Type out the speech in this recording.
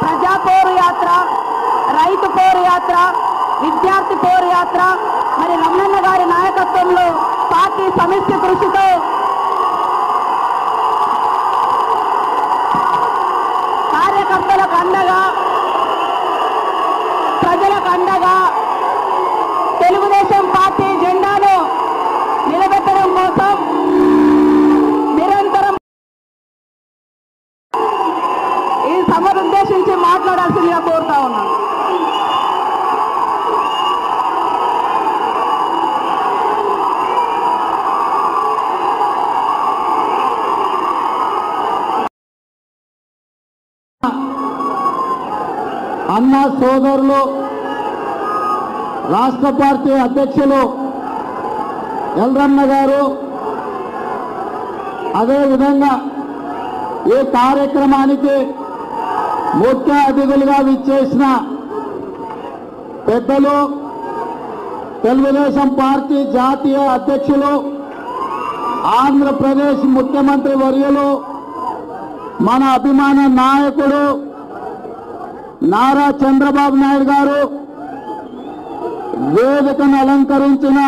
ప్రజా పోరు యాత్ర రైతు పోరు యాత్ర విద్యార్థి పోరు యాత్ర మరి రమణన్న గారి నాయకత్వంలో పార్టీ సమిష్టి కృషితో కార్యకర్తలకు అండగా ప్రజలకు అండగా ఈ ఉద్దేశించి మాట్లాడాల్సిందిగా కోరుతా ఉన్నాను అన్న సోదరులు రాష్ట్ర పార్టీ అధ్యక్షులు ఎల్రన్న గారు అదేవిధంగా ఈ కార్యక్రమానికి ముఖ్య అతిథులుగా విచ్చేసిన పెద్దలు తెలుగుదేశం పార్టీ జాతీయ అధ్యక్షులు ఆంధ్రప్రదేశ్ ముఖ్యమంత్రి వర్యులు మన అభిమాన నాయకుడు నారా చంద్రబాబు నాయుడు గారు వేదికను అలంకరించిన